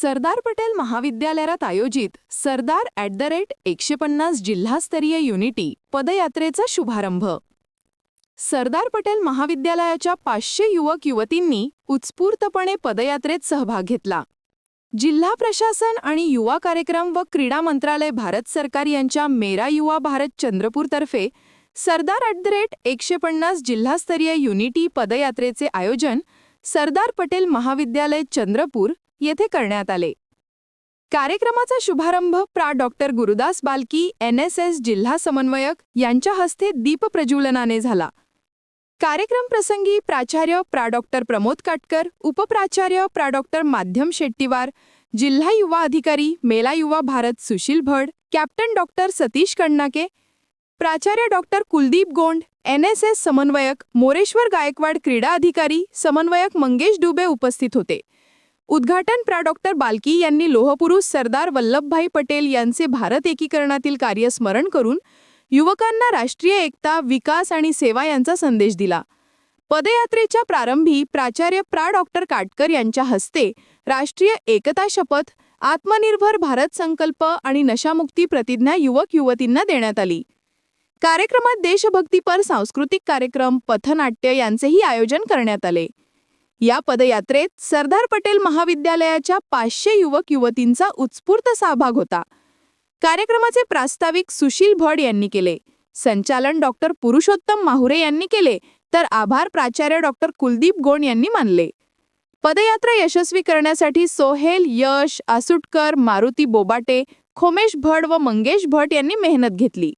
सरदार पटेल महाविद्यालयात आयोजित सरदार at the rate एकशे पन्नास जिल्हास्तरीय युनिटी पदयात्रेचा शुभारंभ. सरदार पटेल महाविद्यालयाच्या पाचशे युवक युवतींनी उत्स्फूर्तपणे पदयात्रेत सहभाग घेतला. जिल्हा प्रशासन आणि युवा कार्यक्रम व क्रीडा मंत्रालय भारत सरकार यांच्या मेरा युवा भारत चंद्रपूरतर्फे सरदार ॲट द रेट एकशे पन्नास जिल्हास्तरीय युनिटी पदयात्रेचे आयोजन सरदार पटेल महाविद्यालय चंद्रपूर येथे करण्यात आले. कार्यक्रमाचा शुभारंभ प्रा. Doctor Gurudas Balki N S S जिल्हा समन्वयक यांच्या हस्ते दीपप्रज्वलनाने झाला. कार्यक्रम प्रसंगी प्राचार्य प्रा. डॉक्टर प्रमोद काटकर उपप्राचार्य प्रा. डॉक्टर माध्यम शेट्टीवार जिल्हा युवा अधिकारी मेला युवा भारत सुशील भड कॅप्टन डॉक्टर सतीश कण्णाके प्राचार्य doctor Kuldeep Gond N S S समन्वयक मोरेश्वर गायकवाड क्रीडा अधिकारी समन्वयक मंगेश डुबे उपस्थित होते. उद्घाटन प्रा. डॉक्टर बालकी यांनी लोहपुरुष सरदार वल्लभभाई पटेल यांचे भारत एकीकरणातील कार्य स्मरण करून युवकांना राष्ट्रीय एकता विकास आणि सेवा यांचा संदेश दिला. पदयात्रेच्या प्रारंभी प्राचार्य प्रा. डॉक्टर काटकर यांच्या हस्ते राष्ट्रीय एकता शपथ आत्मनिर्भर भारत संकल्प आणि नशामुक्ती प्रतिज्ञा युवक युवतींना देण्यात आली. कार्यक्रमात देशभक्तीपर सांस्कृतिक कार्यक्रम पथनाट्य यांचेही आयोजन करण्यात आले. या पदयात्रेत सरदार पटेल महाविद्यालयाच्या पाचशे युवक युवतींचा उत्स्फूर्त सहभाग होता. कार्यक्रमाचे प्रास्ताविक सुशील भड यांनी केले. संचालन डॉक्टर पुरुषोत्तम माहुरे यांनी केले. तर आभार प्राचार्य डॉक्टर कुलदीप गोंड यांनी मानले. पदयात्रा यशस्वी करण्यासाठी सोहेल यश आसुटकर मारुती बोबाटे खोमेश भड व मंगेश भट यांनी मेहनत घेतली.